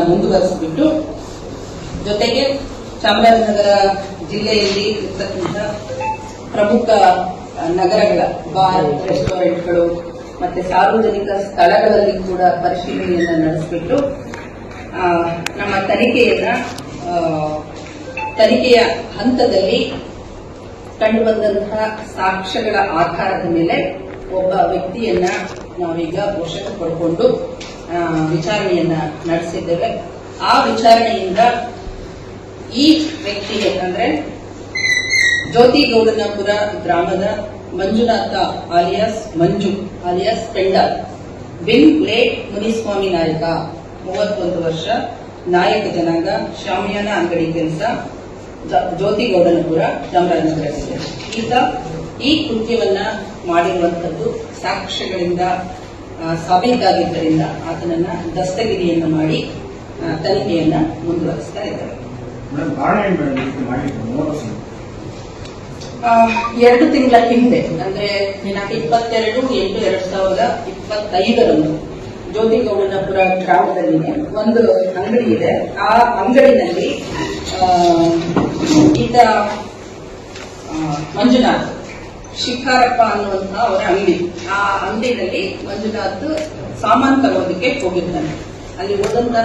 ಮುಂದುವರಿಸಿಬಿಟ್ಟು ಜೊತೆಗೆ ಚಾಮರಾಜನಗರ ಜಿಲ್ಲೆಯಲ್ಲಿ ಇರ್ತಕ್ಕಂಥ ಪ್ರಮುಖ ನಗರಗಳ ಬಾರ್, ರೆಸ್ಟೋರೆಂಟ್ಗಳು ಮತ್ತೆ ಸಾರ್ವಜನಿಕ ಸ್ಥಳಗಳಲ್ಲಿ ಕೂಡ ಪರಿಶೀಲನೆಯನ್ನು ನಡೆಸಿಬಿಟ್ಟು ನಮ್ಮ ತನಿಖೆಯನ್ನ ತನಿಖೆಯ ಹಂತದಲ್ಲಿ ಕಂಡುಬಂದಂತಹ ಸಾಕ್ಷ್ಯಗಳ ಆಧಾರದ ಮೇಲೆ ಒಬ್ಬ ವ್ಯಕ್ತಿಯನ್ನ ನಾವೀಗ ವಶಕ್ಕೆ ಪಡ್ಕೊಂಡು ವಿಚಾರಣೆಯನ್ನ ನಡೆಸಿದ್ದೇವೆ. ಆ ವಿಚಾರಣೆಯಿಂದ ಈ ವ್ಯಕ್ತಿಗೆ ಅಂದ್ರೆ ಜ್ಯೋತಿಗೌಡನಪುರ ಗ್ರಾಮದ ಮಂಜುನಾಥ ಆಲಿಯಾಸ್ ಮಂಜು ಆಲಿಯಾಸ್ ಪೆಂಡ ಬಿನ್ ಲೇಟ್ ಮುನಿಸ್ವಾಮಿ ನಾಯಕ, ಮೂವತ್ತೊಂದು ವರ್ಷ, ನಾಯಕ ಜನಾಂಗ ಶಾಮಿಯಾನ ಅಂಗಡಿ ಕೆಲಸ ಜ್ಯೋತಿಗೌಡನಪುರ ಚಾಮರಾಜನಗರ ಈತ ಈ ಕೃತ್ಯವನ್ನ ಮಾಡಿರುವಂತದ್ದು ಸಾಕ್ಷ್ಯಗಳಿಂದ ಸಾಬೀತಾಗಿದ್ದರಿಂದ ಆತನನ್ನ ದಸ್ತಗಿರಿಯನ್ನು ಮಾಡಿ ತನಿಖೆಯನ್ನ ಮುಂದುವರಿಸ್ತಾ ಇದ್ದಾರೆ ಎರಡು ತಿಂಗಳ ಹಿಂದೆ ಅಂದ್ರೆ ದಿನಾಂಕ ಇಪ್ಪತ್ತೆರಡು ಎಂಟು ಎರಡ್ ಸಾವಿರದ ಇಪ್ಪತ್ತೈದರಂದು ಜ್ಯೋತಿಗೌಡನಪುರ ಗ್ರಾಮದಲ್ಲಿ ಒಂದು ಅಂಗಡಿ ಇದೆ. ಆ ಅಂಗಡಿನಲ್ಲಿ ಆ, ಈತ ಮಂಜುನಾಥ್ ಶಿಖಾರಪ್ಪ ಅನ್ನುವಂತಹ ಅವರ ಅಂಗಡಿ. ಆ ಅಂಗಡಿಯಲ್ಲಿ ಮಂಜುನಾಥ್ ಸಾಮಾನು ತಗೋದಕ್ಕೆ ಹೋಗಿದ್ದಾನೆ. ಅಲ್ಲಿ ಹೋದಂತ